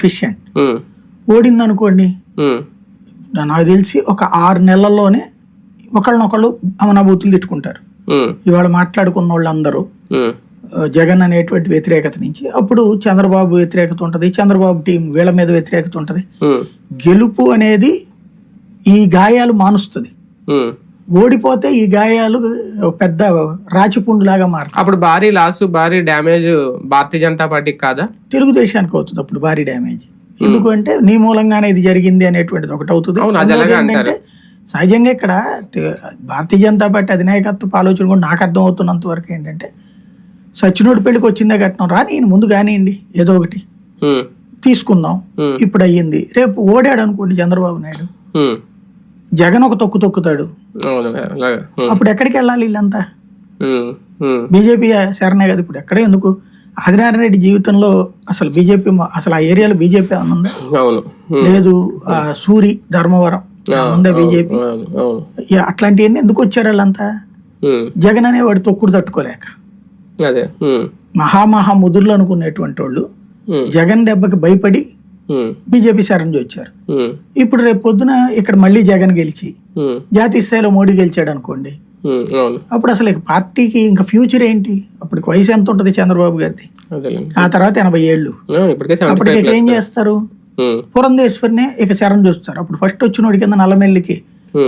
Efficient ఉమ్, ఓడింది అనుకోండి ఉమ్, నాకు తెలిసి ఒక ఆరు నెలల్లోనే ఒకళ్ళనొకళ్ళు అమనాభూతులు తిట్టుకుంటారు. ఉమ్, ఇవాళ మాట్లాడుకున్న వాళ్ళందరూ జగన్ అనేటువంటి వ్యతిరేకత నుంచి అప్పుడు చంద్రబాబు వ్యతిరేకత ఉంటుంది చంద్రబాబు టీం వీళ్ళ మీద వ్యతిరేకత ఉంటుంది. గెలుపు అనేది ఈ గాయాలు మానుస్తుంది. ఓడిపోతే ఈ గాయాలు పెద్ద రాచిపుండులాగా మారుతాయి. అప్పుడు భారీ లాస్ భారీ డ్యామేజ్ భారతీయ జనతా పార్టీకి కాదా? తెలుగుదేశానికి అవుతుంది అప్పుడు భారీ డ్యామేజ్. ఎందుకంటే నీ మూలంగానే ఇది జరిగింది అనేటువంటిది ఒకటి అవుతుంది. సహజంగా ఇక్కడ భారతీయ జనతా పార్టీ అధినాయకత్వ ఆలోచన కూడా నాకు అర్థం అవుతున్నంత వరకు ఏంటంటే సచినోడి పెళ్ళికి వచ్చిందే కట్నం రా నేను ముందు కానివ్వండి ఏదో ఒకటి. తీసుకుందాం. ఇప్పుడు అయ్యింది. రేపు ఓడాడు అనుకోండి చంద్రబాబు నాయుడు. జగన్ ఒక తొక్కు తొక్కుతాడు. అప్పుడు ఎక్కడికి వెళ్ళాలి వీళ్ళంతా? బీజేపీ శరణే కదా ఇప్పుడు ఎక్కడే ఎందుకు? ఆదినారాయణ రెడ్డి జీవితంలో అసలు బీజేపీ అసలు ఆ ఏరియాలో బీజేపీ ఉందా? లేదు సూరి ధర్మవరం ఉందా బీజేపీ. అట్లాంటివన్నీ ఎందుకు వచ్చారు వాళ్ళంతా? జగన్ అనేవాడు తొక్కుడు తట్టుకోలేక. మహామహా ముదుర్లు అనుకునేటువంటి వాళ్ళు జగన్ దెబ్బకి భయపడి బీజేపీ శరణ్ వచ్చారు ఇప్పుడు రేపు పొద్దున ఇక్కడ మళ్ళీ జగన్ గెలిచి జాతీయ స్థాయిలో మోడీ గెలిచాడు అనుకోండి. అప్పుడు అసలు పార్టీకి ఇంకా ఫ్యూచర్ ఏంటి? అప్పటికి వయసు ఎంత ఉంటుంది చంద్రబాబు గారిది? ఆ తర్వాత ఎనభై ఏళ్ళు. అప్పటికి ఏం చేస్తారు? పురంధేశ్వరినే ఇక శరణ్ చూస్తారు. అప్పుడు ఫస్ట్ వచ్చినోడి కింద నల్లమెల్లికి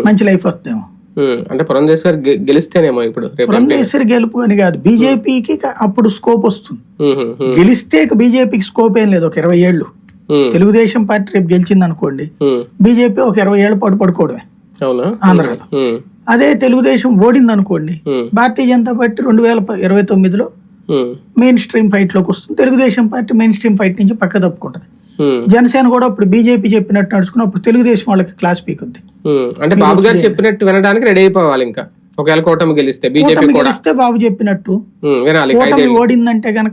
మంచి లైఫ్ వస్తుందేమో. ఉమ్. అంటే పురంధేశ్వర్ గెలిస్తేనేమో ఇప్పుడు పురంధేశ్వరి గెలుపు అని కాదు బీజేపీకి అప్పుడు స్కోప్ వస్తుంది. గెలిస్తే ఇక బీజేపీకి స్కోప్ ఏం లేదు ఒక ఇరవై ఏళ్ళు. తెలుగుదేశం పార్టీ రేపు గెలిచింది అనుకోండి ఉమ్. బీజేపీ ఒక ఇరవై ఏళ్ళు పాటు పడుకోవడమే. ఆంధ్రాలో. ఉమ్, అదే తెలుగుదేశం ఓడింది అనుకోండి భారతీయ జనతా పార్టీ రెండు వేల ఇరవై తొమ్మిదిలో మెయిన్ స్ట్రీమ్ ఫైట్లోకి వస్తుంది. Telugu Desam party mainstream fight నుంచి పక్క తప్పుకుంటుంది. జనసేన కూడా ఇప్పుడు బీజేపీ చెప్పినట్టు నడుచుకుని అప్పుడు తెలుగుదేశం వాళ్ళకి క్లాస్ పీకుద్ది. అంటే బాబు గారు చెప్పినట్టు వినడానికి రెడీ అయిపోవాలి ఇంకా. ఒకవేళ కూటమి గెలిస్తే బీజేపీ గెలిస్తే బాబు చెప్పినట్టు కూటమి ఓడిందంటే గనక